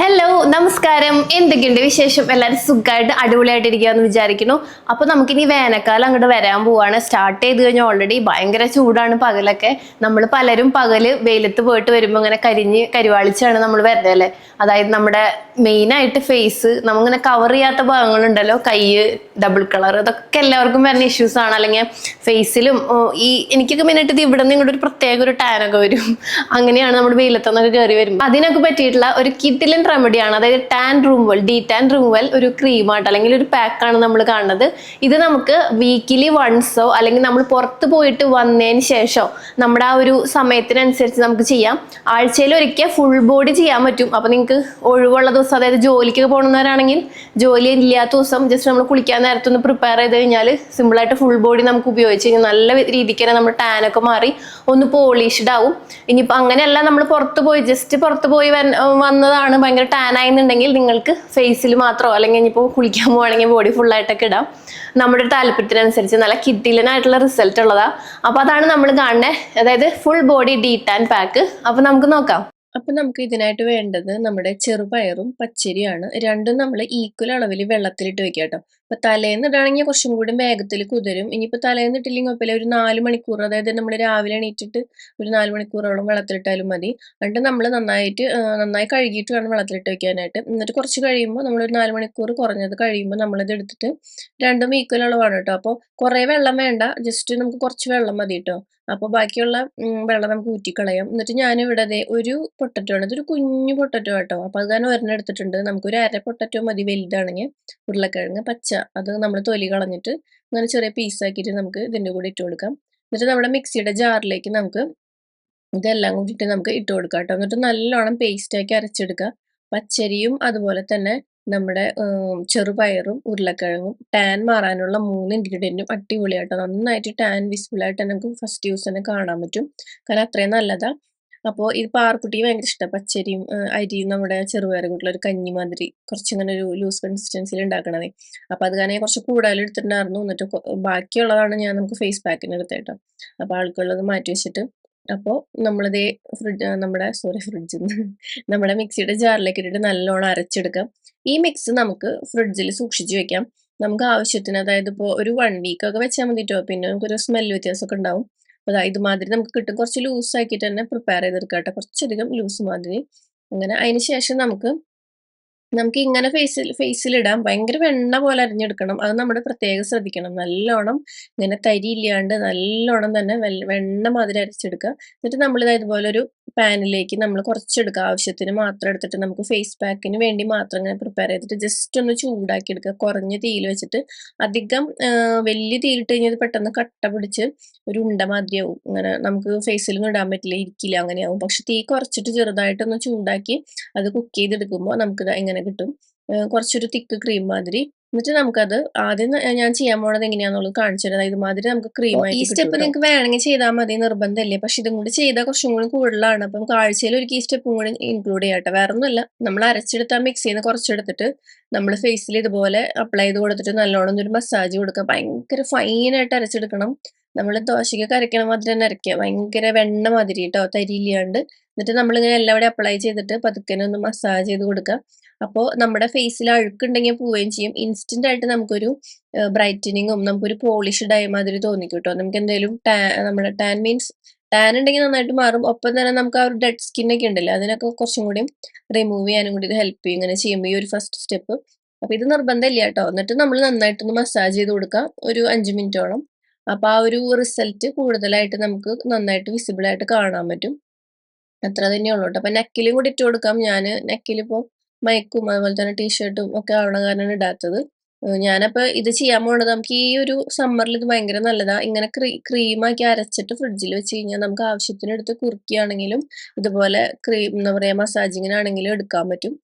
Hello നമസ്കാരം. എന്തൊക്കെയുണ്ട് വിശേഷം? എല്ലാവരും സുഖമായിട്ട് ഇരിക്കുകയെന്ന് വിചാരിക്കുന്നു. അപ്പോൾ നമുക്കിനി വേനൽക്കാലം അങ്ങോട്ട് വരാൻ പോവാണ്. സ്റ്റാർട്ട് ചെയ്ത് കഴിഞ്ഞാൽ ഓൾറെഡി ഭയങ്കര ചൂടാണ് പകലൊക്കെ. നമ്മൾ പലരും പകൽ വെയിലത്ത് പോയിട്ട് വരുമ്പോൾ ഇങ്ങനെ കരിഞ്ഞ് കരിവാളിച്ചാണ് നമ്മൾ വരുന്നത് അല്ലേ? അതായത് നമ്മുടെ മെയിൻ ആയിട്ട് ഫേസ് നമ്മിങ്ങനെ കവർ ചെയ്യാത്ത ഭാഗങ്ങളുണ്ടല്ലോ കൈ ഡബിൾ കളർ അതൊക്കെ എല്ലാവർക്കും വരുന്ന ഇഷ്യൂസ് ആണ്. അല്ലെങ്കിൽ ഫേസിലും ഈ എനിക്കൊക്കെ മെയിനായിട്ട് ഇത് ഇവിടെ നിന്ന് ഇങ്ങോട്ട് ഒരു പ്രത്യേക ഒരു ടാനൊക്കെ വരും. അങ്ങനെയാണ് നമ്മുടെ വെയിലത്തുനിന്നൊക്കെ കയറി വരുമ്പോൾ അതിനൊക്കെ പറ്റിയിട്ടുള്ള ഒരു കിഡിലൻ റെമഡിയാണ് അതായത് tan removal de tan removal ഒരു ക്രീമായിട്ട് അല്ലെങ്കിൽ ഒരു പാക്കാണ് നമ്മൾ കാണുന്നത്. ഇത് നമുക്ക് വീക്കിലി വൺസോ അല്ലെങ്കിൽ നമ്മൾ പുറത്ത് പോയിട്ട് വന്നതിന് ശേഷമോ നമ്മുടെ ആ ഒരു സമയത്തിനനുസരിച്ച് നമുക്ക് ചെയ്യാം. ആഴ്ചയിൽ ഒരിക്കൽ ഫുൾ ബോഡി ചെയ്യാൻ പറ്റും. അപ്പം ഒഴിവുള്ള ദിവസം അതായത് ജോലിക്കൊക്കെ പോകുന്നവരാണെങ്കിൽ ജോലി ഇല്ലാത്ത ദിവസം ജസ്റ്റ് നമ്മൾ കുളിക്കാൻ നേരത്തെ ഒന്ന് പ്രിപ്പയർ ചെയ്ത് കഴിഞ്ഞാൽ സിമ്പിളായിട്ട് ഫുൾ ബോഡി നമുക്ക് ഉപയോഗിച്ച് കഴിഞ്ഞാൽ നല്ല രീതിക്ക് തന്നെ നമ്മുടെ ടാനൊക്കെ മാറി ഒന്ന് പോളിഷ്ഡ് ആവും. ഇനിയിപ്പോൾ അങ്ങനെയല്ല നമ്മൾ പുറത്ത് പോയി ജസ്റ്റ് പുറത്ത് പോയി വന്നതാണ് ഭയങ്കര ടാൻ നിങ്ങൾക്ക് ഫേസിൽ മാത്രമോ അല്ലെങ്കിൽ ഇനിയിപ്പോൾ കുളിക്കാൻ പോവുകയാണെങ്കിൽ ബോഡി ഫുള്ളായിട്ടൊക്കെ ഇടാം. നമ്മുടെ താല്പര്യത്തിനനുസരിച്ച് നല്ല കിഡിലനായിട്ടുള്ള റിസൾട്ട് ഉള്ളതാണ് അപ്പോൾ അതാണ് നമ്മൾ കാണുന്നത് അതായത് full body de tan pack അപ്പോൾ നമുക്ക് നോക്കാം. അപ്പൊ നമുക്ക് ഇതിനായിട്ട് വേണ്ടത് നമ്മുടെ ചെറുപയറും പച്ചരിയാണ് രണ്ടും നമ്മൾ ഈക്വൽ അളവിൽ വെള്ളത്തിലിട്ട് വെക്കുക കേട്ടോ. അപ്പൊ തലേന്ന് ഇടാണെങ്കിൽ കുറച്ചും കൂടി വേഗത്തിൽ കുതിരും. ഇനിയിപ്പോ തലേന്ന് ഇട്ടില്ലെങ്കിൽ കുഴപ്പമില്ല ഒരു നാല് മണിക്കൂർ അതായത് നമ്മൾ രാവിലെ എണീറ്റിട്ട് ഒരു നാല് മണിക്കൂറോളം വെള്ളത്തിലിട്ടാലും മതി. എന്നിട്ട് നമ്മൾ നന്നായിട്ട് നന്നായി കഴുകിയിട്ട് വേണം വെള്ളത്തിലിട്ട് വെക്കാനായിട്ട്. എന്നിട്ട് കുറച്ച് കഴിയുമ്പോൾ നമ്മൾ ഒരു നാല് മണിക്കൂർ കുറഞ്ഞത് കഴിയുമ്പോൾ നമ്മളിത് എടുത്തിട്ട് രണ്ടും ഈക്വൽ അളവാണ് കേട്ടോ അപ്പോൾ കുറേ വെള്ളം വേണ്ട. ജസ്റ്റ് നമുക്ക് കുറച്ച് വെള്ളം മതി കേട്ടോ അപ്പോൾ ബാക്കിയുള്ള വെള്ളം നമുക്ക് ഊറ്റിക്കളയാം. എന്നിട്ട് ഞാനിവിടെ ദേ ഒരു പൊട്ടറ്റോ ആണ്. ഇതൊരു കുഞ്ഞു പൊട്ടറ്റോ കേട്ടോ അപ്പോൾ അത് ഞാൻ ഒരെണ്ണം എടുത്തിട്ടുണ്ട്. നമുക്കൊരു അര പൊട്ടറ്റോ മതി വലുതാണെങ്കിൽ ഉരുളക്കിഴങ്ങ് പച്ച അത് നമ്മൾ തൊലി കളഞ്ഞിട്ട് അങ്ങനെ ചെറിയ പീസാക്കിയിട്ട് നമുക്ക് ഇതിന്റെ കൂടെ ഇട്ട് കൊടുക്കാം. എന്നിട്ട് നമ്മുടെ മിക്സിയുടെ ജാറിലേക്ക് നമുക്ക് ഇതെല്ലാം കൂടിയിട്ട് നമുക്ക് ഇട്ട് കൊടുക്കാം കേട്ടോ. എന്നിട്ട് നല്ലോണം പേസ്റ്റാക്കി അരച്ചെടുക്കുക. പച്ചരിയും അതുപോലെ തന്നെ നമ്മുടെ ചെറുപയറും ഉരുളക്കിഴങ്ങും ടാൻ മാറാനുള്ള മൂന്ന് ഇൻഗ്രീഡിയന്റും അടിപൊളിയാട്ടോ. നന്നായിട്ട് ടാൻ വിസിബിൾ ആയിട്ട് നമുക്ക് ഫസ്റ്റ് യൂസ് തന്നെ കാണാൻ പറ്റും. കാരണം അത്രയും നല്ലതാ. അപ്പോൾ ഇത് പാർക്കുട്ടിക്ക് ഭയങ്കര ഇഷ്ടമാണ് പച്ചരിയും അരിയും നമ്മുടെ ചെറുപയറും കൂട്ടുള്ള ഒരു കഞ്ഞി മാതിരി കുറച്ച് ഇങ്ങനെ ഒരു ലൂസ് കൺസിസ്റ്റൻസിയിൽ ഉണ്ടാക്കണതേ അപ്പോൾ അത് കാരണം കുറച്ച് കൂടുതൽ എടുത്തിട്ടുണ്ടായിരുന്നു. എന്നിട്ട് ബാക്കിയുള്ളതാണ് ഞാൻ നമുക്ക് ഫേസ് പാക്കിന് എടുത്തേട്ടോ അപ്പോൾ ആൾക്കുള്ളത് മാറ്റി വെച്ചിട്ട് അപ്പോൾ നമ്മളിതേ ഫ്രിഡ്ജ് നമ്മുടെ സോറി ഫ്രിഡ്ജിൽ നമ്മുടെ മിക്സിയുടെ ജാറിലേക്ക് ഇട്ടിട്ട് നല്ലോണം അരച്ചെടുക്കാം. ഈ മിക്സ് നമുക്ക് ഫ്രിഡ്ജിൽ സൂക്ഷിച്ച് വെക്കാം. നമുക്ക് ആവശ്യത്തിന് അതായത് ഇപ്പോൾ ഒരു വൺ വീക്ക് ഒക്കെ വെച്ചാൽ മതി കേട്ടോ പിന്നെ നമുക്കൊരു സ്മെല്ല് വ്യത്യാസമൊക്കെ ഉണ്ടാവും അപ്പോൾ ഇതുമാതിരി നമുക്ക് കിട്ടും. കുറച്ച് ലൂസ് ആക്കിയിട്ട് തന്നെ പ്രിപ്പയർ ചെയ്തെടുക്കാം കേട്ടോ. കുറച്ചധികം ലൂസ് മാതിരി. അങ്ങനെ അതിന് ശേഷം നമുക്ക് നമുക്ക് ഇങ്ങനെ ഫേസിൽ ഫേസിൽ ഫേസിലിടാം ഭയങ്കര വെണ്ണ പോലെ അരിഞ്ഞെടുക്കണം. അത് നമ്മൾ പ്രത്യേകം ശ്രദ്ധിക്കണം. നല്ലോണം ഇങ്ങനെ തരി ഇല്ലാണ്ട് നല്ലോണം തന്നെ വെണ്ണ മാതിരി അരച്ചെടുക്കുക. എന്നിട്ട് നമ്മൾ ഇതുപോലെ ഒരു പാനിലേക്ക് നമ്മൾ കുറച്ചെടുക്കുക. ആവശ്യത്തിന് മാത്രം എടുത്തിട്ട് നമുക്ക് ഫേസ് പാക്കിന് വേണ്ടി മാത്രം ഇങ്ങനെ പ്രിപ്പയർ ചെയ്തിട്ട് ജസ്റ്റ് ഒന്ന് ചൂടാക്കി എടുക്കുക കുറഞ്ഞ തീയിൽ വെച്ചിട്ട് അധികം വലിയ തീയിലിട്ട് കഴിഞ്ഞാൽ പെട്ടെന്ന് കട്ട പിടിച്ച് ഒരു ഉണ്ട മാതിരിയാവും. ഇങ്ങനെ നമുക്ക് ഫേസിലൊന്നും ഇടാൻ പറ്റില്ല. ഇരിക്കില്ല. അങ്ങനെയാവും. പക്ഷെ തീ കുറച്ചിട്ട് ചെറുതായിട്ടൊന്ന് ചൂടാക്കി അത് കുക്ക് ചെയ്തെടുക്കുമ്പോൾ നമുക്ക് ഇങ്ങനെ കിട്ടും. കുറച്ചൊരു തിക്ക് ക്രീം മാതിരി. എന്നിട്ട് നമുക്കത് ആദ്യം ഞാൻ ചെയ്യാൻ പോണത് എങ്ങനെയാണെന്നുള്ളത് കാണിച്ചു തരാം. ഇതുമാതിരി നമുക്ക് ക്രീം ഈ സ്റ്റെപ്പ് നിങ്ങൾക്ക് വേണമെങ്കിൽ ചെയ്താൽ മതി നിർബന്ധമല്ലേ. പക്ഷെ ഇതും കൂടി ചെയ്താൽ കുറച്ചും കൂടി കൂടുതലാണ്. അപ്പം കാഴ്ചയിൽ ആഴ്ചയിൽ ഒരു ഈ സ്റ്റെപ്പും കൂടി ഇൻക്ലൂഡ് ചെയ്യട്ടെ വേറെ ഒന്നുമില്ല. നമ്മൾ അരച്ചെടുത്ത മിക്സിയിൽ നിന്ന് കുറച്ചെടുത്തിട്ട് നമ്മൾ ഫേസിൽ ഇതുപോലെ അപ്ലൈ ചെയ്ത് കൊടുത്തിട്ട് നല്ലോണം ഒരു മസാജ് കൊടുക്കുക. ഭയങ്കര ഫൈനായിട്ട് അരച്ചെടുക്കണം. നമ്മൾ ദോശയ്ക്ക് കരയ്ക്കണ മാതിരി തന്നെ അരയ്ക്കുക. ഭയങ്കര വെണ്ണ മാതിരി കേട്ടോ തരിയില്ലാണ്ട് എന്നിട്ട് നമ്മളിങ്ങനെ എല്ലാവിടെ അപ്ലൈ ചെയ്തിട്ട് പതുക്കനെ ഒന്ന് മസാജ് ചെയ്ത് കൊടുക്കുക. അപ്പോൾ നമ്മുടെ ഫേസിൽ അഴുക്കുണ്ടെങ്കിൽ പോവുകയും ചെയ്യും. ഇൻസ്റ്റന്റ് ആയിട്ട് നമുക്കൊരു ബ്രൈറ്റനിങ്ങും നമുക്കൊരു പോളിഷ്ഡ് ആയ മാതിരി തോന്നി കേട്ടോ നമുക്ക് എന്തെങ്കിലും ടാൻ നമ്മുടെ ടാൻ മീൻസ് ടാൻ ഉണ്ടെങ്കിൽ നന്നായിട്ട് മാറും. ഒപ്പം തന്നെ നമുക്ക് ആ ഒരു ഡെഡ് സ്കിൻ ഒക്കെ ഉണ്ടല്ലോ അതിനൊക്കെ കുറച്ചും കൂടി റിമൂവ് ചെയ്യാനും കൂടി ഇത് ഹെൽപ്പ് ചെയ്യും ഇങ്ങനെ ചെയ്യുമ്പോൾ ഈ ഒരു ഫസ്റ്റ് സ്റ്റെപ്പ് അപ്പൊ ഇത് നിർബന്ധമില്ല കേട്ടോ. എന്നിട്ട് നമ്മൾ നന്നായിട്ടൊന്ന് മസാജ് ചെയ്ത് കൊടുക്കാം ഒരു അഞ്ച് മിനിറ്റോളം. അപ്പൊ ആ ഒരു റിസൾട്ട് കൂടുതലായിട്ട് നമുക്ക് നന്നായിട്ട് വിസിബിൾ ആയിട്ട് കാണാൻ പറ്റും. അത്ര തന്നെയുള്ളൂ കേട്ടോ. അപ്പൊ നെക്കിലും കൂടി ഇട്ട് കൊടുക്കാം. ഞാൻ നെക്കിലിപ്പോ മയക്കും അതുപോലെ തന്നെ ടീഷർട്ടും ഒക്കെ ആവണ കാരണമാണ് ഇടാത്തത്. ഏഹ് ഞാനപ്പോ ഇത് ചെയ്യാൻ പോണത് നമുക്ക് ഈ ഒരു സമ്മറിൽ ഇത് ഭയങ്കര നല്ലതാ. ഇങ്ങനെ ക്രീ ക്രീമാക്കി അരച്ചിട്ട് ഫ്രിഡ്ജിൽ വെച്ച് കഴിഞ്ഞാൽ നമുക്ക് ആവശ്യത്തിന് എടുത്ത് കുറുക്കിയാണെങ്കിലും ഇതുപോലെ ക്രീം എന്താ പറയാ മസാജിങ്ങിനാണെങ്കിലും എടുക്കാൻ പറ്റും.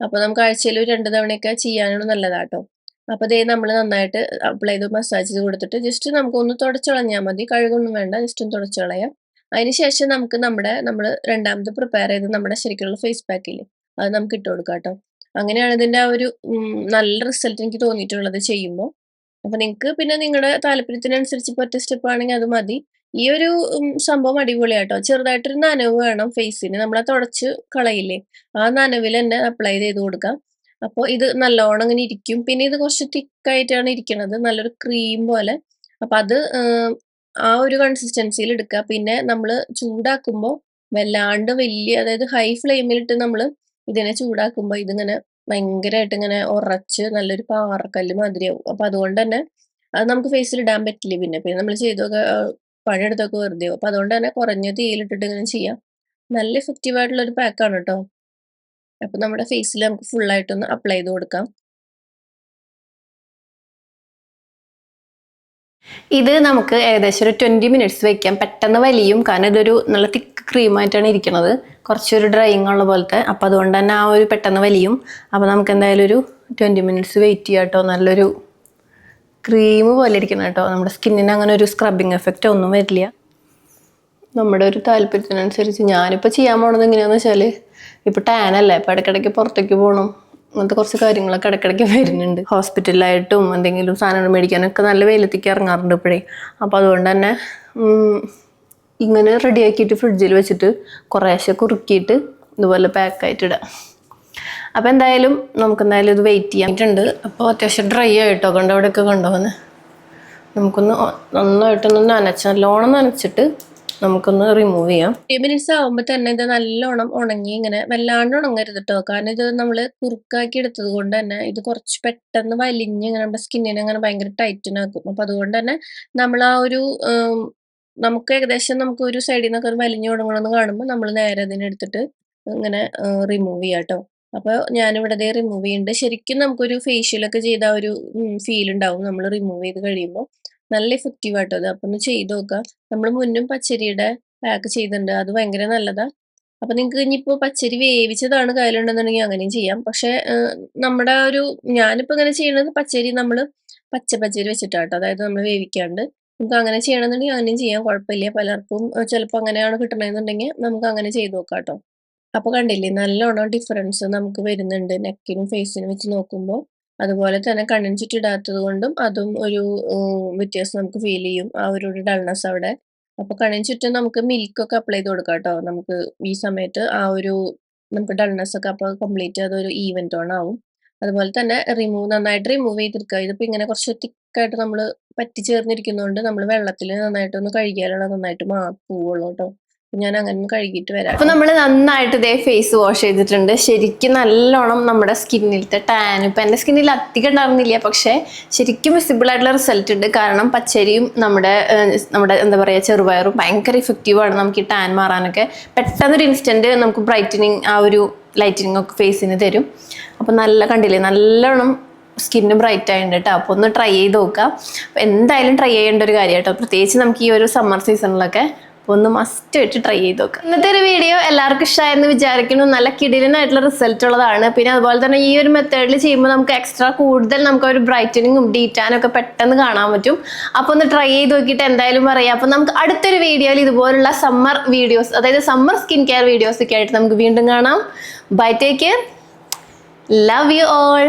അപ്പൊ നമുക്ക് ആഴ്ചയിൽ ഒരു രണ്ട് തവണയൊക്കെ ചെയ്യാനാണ് നല്ലതാ നല്ലതാട്ടോ അപ്പൊ ഇതേ നമ്മൾ നന്നായിട്ട് അപ്ലൈ ചെയ്ത് മസാജ് ചെയ്ത് കൊടുത്തിട്ട് ജസ്റ്റ് നമുക്ക് ഒന്ന് തുടച്ചുകളഞ്ഞാൽ മതി. കഴുകൊന്നും വേണ്ട ജസ്റ്റ് ഒന്ന് തുടച്ചു കളയാം അതിനുശേഷം നമുക്ക് നമ്മുടെ നമ്മൾ രണ്ടാമത് പ്രിപ്പയർ ചെയ്ത് നമ്മുടെ ശരിക്കുള്ള ഫേസ് പാക്കില്ലേ അത് നമുക്ക് ഇട്ട് കൊടുക്കാം കേട്ടോ അങ്ങനെയാണ് ഇതിന്റെ ആ ഒരു നല്ല റിസൾട്ട് എനിക്ക് തോന്നിയിട്ടുള്ളത് ചെയ്യുമ്പോൾ അപ്പൊ നിങ്ങൾക്ക് പിന്നെ നിങ്ങളുടെ താല്പര്യത്തിനനുസരിച്ച് ഇപ്പൊ ഒറ്റ സ്റ്റെപ്പ് ആണെങ്കിൽ അത് മതി. ഈ ഒരു സംഭവം അടിപൊളിയാട്ടോ. ചെറുതായിട്ടൊരു നനവ് വേണം ഫേസിന് നമ്മളെ തുടച്ച് കളയില്ലേ? ആ നനവിൽ തന്നെ അപ്ലൈ ചെയ്ത് കൊടുക്കാം. അപ്പോൾ ഇത് നല്ലോണം ഇങ്ങനെ ഇരിക്കും. പിന്നെ ഇത് കുറച്ച് തിക്കായിട്ടാണ് ഇരിക്കുന്നത് നല്ലൊരു ക്രീം പോലെ. അപ്പം അത് ആ ഒരു കൺസിസ്റ്റൻസിയിൽ എടുക്കുക. പിന്നെ നമ്മൾ ചൂടാക്കുമ്പോൾ വല്ലാണ്ട് വലിയ അതായത് ഹൈ ഫ്ലെയിമിലിട്ട് നമ്മൾ ഇതിനെ ചൂടാക്കുമ്പോൾ ഇതിങ്ങനെ ഭയങ്കരമായിട്ട് ഇങ്ങനെ ഉറച്ച് നല്ലൊരു പാറക്കല്ല് മാതിരിയാവും. അപ്പം അതുകൊണ്ട് തന്നെ അത് നമുക്ക് ഫേസിൽ ഇടാൻ പറ്റില്ല പിന്നെ. പിന്നെ നമ്മൾ ചെയ്തൊക്കെ പണിയെടുത്തൊക്കെ വെറുതെ അപ്പം അതുകൊണ്ട് തന്നെ കുറഞ്ഞ തീയിലിട്ടിട്ട് ഇങ്ങനെ ചെയ്യാം. നല്ല എഫക്റ്റീവ് ആയിട്ടുള്ള ഒരു പാക്കാണ് കേട്ടോ അപ്പം നമ്മുടെ ഫേസിൽ നമുക്ക് ഫുൾ ആയിട്ടൊന്ന് അപ്ലൈ ചെയ്ത് കൊടുക്കാം. ഇത് നമുക്ക് ഏകദേശം ഒരു ട്വന്റി മിനിറ്റ്സ് വെക്കാം. പെട്ടെന്ന് വലിയും കാരണം ഇതൊരു നല്ല തിക്ക് ക്രീമായിട്ടാണ് ഇരിക്കുന്നത് കുറച്ചൊരു ഡ്രൈയിങ് ഉള്ള പോലത്തെ. അപ്പോൾ അതുകൊണ്ട് തന്നെ ആ ഒരു പെട്ടെന്ന് വലിയും. അപ്പോൾ നമുക്ക് എന്തായാലും ഒരു ട്വന്റി മിനിറ്റ്സ് വെയിറ്റ് ചെയ്യാം കേട്ടോ. നല്ലൊരു ക്രീം പോലെ ഇരിക്കണം കേട്ടോ. നമ്മുടെ സ്കിന്നിന് അങ്ങനെ ഒരു സ്ക്രബിങ് എഫക്റ്റ് ഒന്നും വരില്ല. നമ്മുടെ ഒരു താല്പര്യത്തിനനുസരിച്ച് ഞാനിപ്പോൾ ചെയ്യാൻ പോണത് എങ്ങനെയാണെന്ന് വെച്ചാൽ ഇപ്പോൾ ടാൻ അല്ലേ? ഇപ്പോൾ ഇടയ്ക്കിടയ്ക്ക് പുറത്തേക്ക് പോകണം അങ്ങനത്തെ കുറച്ച് കാര്യങ്ങളൊക്കെ ഇടയ്ക്കിടയ്ക്ക് വരുന്നുണ്ട്. ഹോസ്പിറ്റലിലായിട്ടും എന്തെങ്കിലും സാധനങ്ങൾ മേടിക്കാനൊക്കെ നല്ല വെയിലത്തേക്ക് ഇറങ്ങാറുണ്ട് ഇപ്പോഴേ. അപ്പോൾ അതുകൊണ്ട് തന്നെ ഇങ്ങനെ റെഡിയാക്കിയിട്ട് ഫ്രിഡ്ജിൽ വെച്ചിട്ട് കുറേശ്ശെ കുറുക്കിയിട്ട് ഇതുപോലെ പാക്കായിട്ടിടുക അപ്പോൾ എന്തായാലും നമുക്ക് എന്തായാലും ഇത് വെയിറ്റ് ചെയ്യാനായിട്ടുണ്ട് അപ്പോൾ അത്യാവശ്യം ഡ്രൈ ആയിട്ടോ? കണ്ടോ അവിടെയൊക്കെ കണ്ടോന്ന് നമുക്കൊന്ന് നന്നായിട്ടൊന്ന് നനച്ച് നല്ലോണം നനച്ചിട്ട് നമുക്കൊന്ന് റിമൂവ് ചെയ്യാം. ഫിഫ്റ്റി മിനിറ്റ്സ് ആകുമ്പോൾ തന്നെ ഇത് നല്ലോണം ഉണങ്ങി ഇങ്ങനെ വല്ലാണ്ട് ഉണങ്ങരുത് കേട്ടോ കാരണം ഇത് നമ്മൾ കുറുക്കാക്കി എടുത്തത് കൊണ്ട് തന്നെ ഇത് കുറച്ച് പെട്ടെന്ന് വലിഞ്ഞ് ഇങ്ങനെ നമ്മുടെ സ്കിന്നിനെ അങ്ങനെ ഭയങ്കര ടൈറ്റനാക്കും അപ്പം അതുകൊണ്ട് തന്നെ നമ്മൾ ആ ഒരു നമുക്ക് ഏകദേശം നമുക്ക് ഒരു സൈഡിൽ നിന്നൊക്കെ ഒരു വലിഞ്ഞു തുടങ്ങണമെന്ന് കാണുമ്പോൾ നമ്മൾ നേരെ അതിനെടുത്തിട്ട് ഇങ്ങനെ റിമൂവ് ചെയ്യാം കേട്ടോ അപ്പോൾ ഞാനിവിടെ ദേ റിമൂവ് ചെയ്യുന്നുണ്ട് ശരിക്കും നമുക്കൊരു ഫേഷ്യലൊക്കെ ചെയ്ത ഒരു ഫീൽ ഉണ്ടാവും. നമ്മൾ റിമൂവ് ചെയ്ത് കഴിയുമ്പോൾ നല്ല എഫക്റ്റീവ് ആട്ടോ അത്. അപ്പം ഒന്ന് ചെയ്ത് നോക്കുക നമ്മൾ മുന്നും പച്ചരിയുടെ പാക്ക് ചെയ്തിട്ടുണ്ട് അത് ഭയങ്കര നല്ലതാ. അപ്പൊ നിങ്ങൾക്ക് ഇനിയിപ്പോ പച്ചരി വേവിച്ചതാണ് കയ്യിലുണ്ടെന്നുണ്ടെങ്കിൽ അങ്ങനെയും ചെയ്യാം. പക്ഷേ നമ്മുടെ ഒരു ഞാനിപ്പോ ഇങ്ങനെ ചെയ്യണത് പച്ചരി നമ്മൾ പച്ച പച്ചരി വെച്ചിട്ടാട്ടോ അതായത് നമ്മൾ വേവിക്കാണ്ട് നമുക്ക് അങ്ങനെ ചെയ്യണമെന്നുണ്ടെങ്കിൽ അങ്ങനെയും ചെയ്യാം. കുഴപ്പമില്ല. പലർക്കും ചിലപ്പോൾ അങ്ങനെയാണ് കിട്ടണമെന്നുണ്ടെങ്കിൽ നമുക്ക് അങ്ങനെ ചെയ്ത് നോക്കാം കേട്ടോ. അപ്പൊ കണ്ടില്ലേ നല്ലോണം ഡിഫറൻസ് നമുക്ക് വരുന്നുണ്ട് നെക്കിനും ഫേസിനും വെച്ച് നോക്കുമ്പോൾ. അതുപോലെ തന്നെ കണ്ണിന് ചുറ്റിടാത്തത് കൊണ്ടും അതും ഒരു വ്യത്യാസം നമുക്ക് ഫീൽ ചെയ്യും. ആ ഒരു ഡൾനെസ് അവിടെ. അപ്പൊ കണ്ണിന് ചുറ്റും നമുക്ക് മിൽക്ക് ഒക്കെ അപ്ലൈ ചെയ്ത് കൊടുക്കാം കേട്ടോ. നമുക്ക് ഈ സമയത്ത് ആ ഒരു നമുക്ക് ഡൾനെസ് ഒക്കെ അപ്പോൾ കംപ്ലീറ്റ് അതൊരു ഈവൻ ടോൺ ആവും. അതുപോലെ തന്നെ റിമൂവ് നന്നായിട്ട് റിമൂവ് ചെയ്തെടുക്കുക ഇതിപ്പോൾ ഇങ്ങനെ കുറച്ച് തിക്കായിട്ട് നമ്മൾ പറ്റിച്ചേർന്നിരിക്കുന്നതുകൊണ്ട് നമ്മൾ വെള്ളത്തിൽ നന്നായിട്ട് ഒന്ന് കഴുകിയാലുള്ള നന്നായിട്ട് മാ പോവുള്ളൂ കേട്ടോ ഞാൻ അങ്ങനെ കഴുകിയിട്ട് വരാം. അപ്പൊ നമ്മൾ നന്നായിട്ട് ഇതേ ഫേസ് വാഷ് ചെയ്തിട്ടുണ്ട്. ശരിക്കും നല്ലോണം നമ്മുടെ സ്കിന്നിലത്തെ ടാൻ ഇപ്പൊ എന്റെ സ്കിന്നിൽ അധികം ഉണ്ടായിരുന്നില്ല പക്ഷെ ശരിക്കും വിസിബിൾ ആയിട്ടുള്ള റിസൾട്ട് ഉണ്ട്. കാരണം പച്ചരിയും നമ്മുടെ നമ്മുടെ എന്താ പറയാ ചെറുപയറും ഭയങ്കര ഇഫക്റ്റീവ് ആണ് നമുക്ക് ഈ ടാൻ മാറാനൊക്കെ. പെട്ടെന്നൊരു ഇൻസ്റ്റന്റ് നമുക്ക് ബ്രൈറ്റനിങ് ആ ഒരു ലൈറ്റനിങ് ഒക്കെ ഫേസിന് തരും. അപ്പൊ നല്ല കണ്ടില്ലേ? നല്ലോണം സ്കിന്ന് ബ്രൈറ്റ് ആയിട്ടുണ്ട് കേട്ടോ അപ്പോൾ ഒന്ന് ട്രൈ ചെയ്ത് നോക്കാം. എന്തായാലും ട്രൈ ചെയ്യേണ്ട ഒരു കാര്യം കേട്ടോ പ്രത്യേകിച്ച് നമുക്ക് ഈ ഒരു സമ്മർ സീസണിലൊക്കെ അപ്പോൾ ഒന്ന് മസ്റ്റ് ആയിട്ട് ട്രൈ ചെയ്ത് നോക്കാം. ഇന്നത്തെ ഒരു വീഡിയോ എല്ലാവർക്കും ഇഷ്ടമായെന്ന് വിചാരിക്കുന്നു. നല്ല കിടിലനായിട്ടുള്ള റിസൾട്ട് ഉള്ളതാണ്. പിന്നെ അതുപോലെ തന്നെ ഈ ഒരു മെത്തേഡിൽ ചെയ്യുമ്പോൾ നമുക്ക് എക്സ്ട്രാ കൂടുതൽ നമുക്ക് ഒരു ബ്രൈറ്റനിങ്ങും ഡീറ്റാനും ഒക്കെ പെട്ടെന്ന് കാണാൻ പറ്റും. അപ്പോൾ ഒന്ന് ട്രൈ ചെയ്ത് നോക്കിയിട്ട് എന്തായാലും പറയാം. അപ്പോൾ നമുക്ക് അടുത്തൊരു വീഡിയോയിൽ ഇതുപോലുള്ള സമ്മർ വീഡിയോസ് അതായത് സമ്മർ സ്കിൻ കെയർ വീഡിയോസ് ഒക്കെ ആയിട്ട് നമുക്ക് വീണ്ടും കാണാം. Bye take care love you all